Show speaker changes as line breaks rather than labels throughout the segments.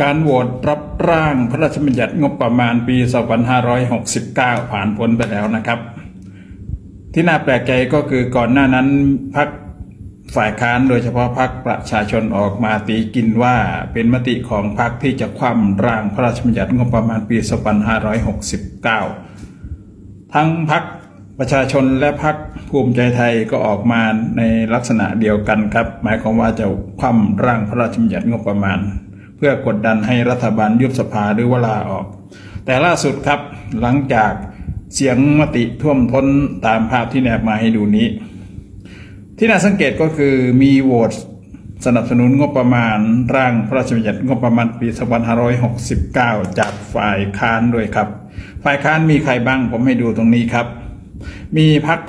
การโหวตรับร่างพระราชบัญญัติงบประมาณปี 2569 ผ่านพ้นไปแล้วนะครับ ที่น่าแปลกใจก็คือก่อนหน้านั้นพักฝ่ายค้านโดยเฉพาะพักประชาชนออกมาตีกินว่าเป็นมติของพักที่จะคว่ำร่างพระราชบัญญัติงบประมาณปี 2569 ทั้งพักประชาชนและพักภูมิใจไทยก็ออกมาในลักษณะเดียวกันครับ หมายความว่าจะคว่ำร่างพระราชบัญญัติงบประมาณ พื่อกดดันให้รัฐบาลยุบสภาหรือเวลาออก แต่ล่าสุดครับหลังจากเสียงมติท่วมท้นตามภาพที่แนบมาให้ดูนี้ ที่น่าสังเกตก็คือมีโหวตสนับสนุนงบประมาณร่างพระราชบัญญัติงบประมาณปี 2569 จากฝ่ายค้านด้วยครับ ฝ่ายค้านมีใครบ้างผมให้ดูตรงนี้ครับ มีพัก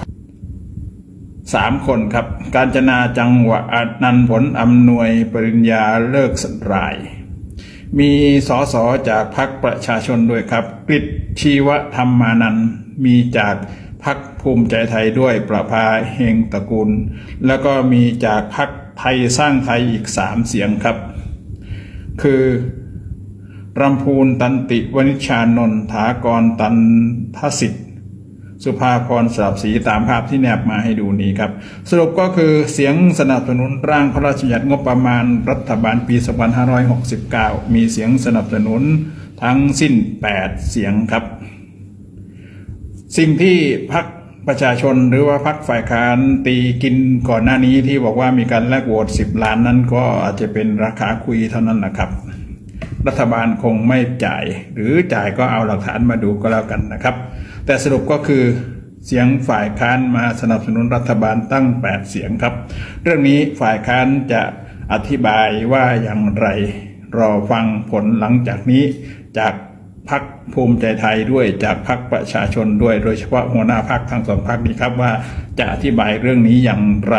สามคนครับ การจนาจังหวะนันผลอำนวยปริญญาเลิกสราย มีสอสอจากพรรคประชาชนด้วยครับ กฤษชีวธรรมานันมีจากพรรคภูมิใจไทยด้วยประภาเฮงตระกูล แล้วก็มีจากพรรคไทยสร้างไทยอีกสามเสียงครับ คือรำพูนตันติวณิชานนท์ถากรตันทสิทธิ สุภาพรสลับสีตามภาพที่แนบมาให้ดูนี้ครับ สรุปก็คือเสียงสนับสนุนร่างพระราชบัญญัติงบประมาณรัฐบาลปี 2569 มีเสียงสนับสนุนทั้งสิ้น 8 เสียงครับ สิ่งที่พักประชาชนหรือว่าพักฝ่ายค้านตีกินก่อนหน้านี้ที่บอกว่ามีการแลกโหวต10 ล้านนั้นก็อาจจะเป็นราคาคุยเท่านั้นนะครับ รัฐบาลคงไม่จ่าย หรือจ่ายก็เอาหลักฐานมาดูก็แล้วกันนะครับ แต่สรุปก็คือเสียงฝ่ายค้านมาสนับสนุนรัฐบาลตั้ง 8 เสียงครับ เรื่องนี้ฝ่ายค้านจะอธิบายว่าอย่างไร รอฟังผลหลังจากนี้จากพักภูมิใจไทยด้วยจากพักประชาชนด้วย โดยเฉพาะหัวหน้าพักทั้งสองพักนี้ครับว่าจะอธิบายเรื่องนี้อย่างไร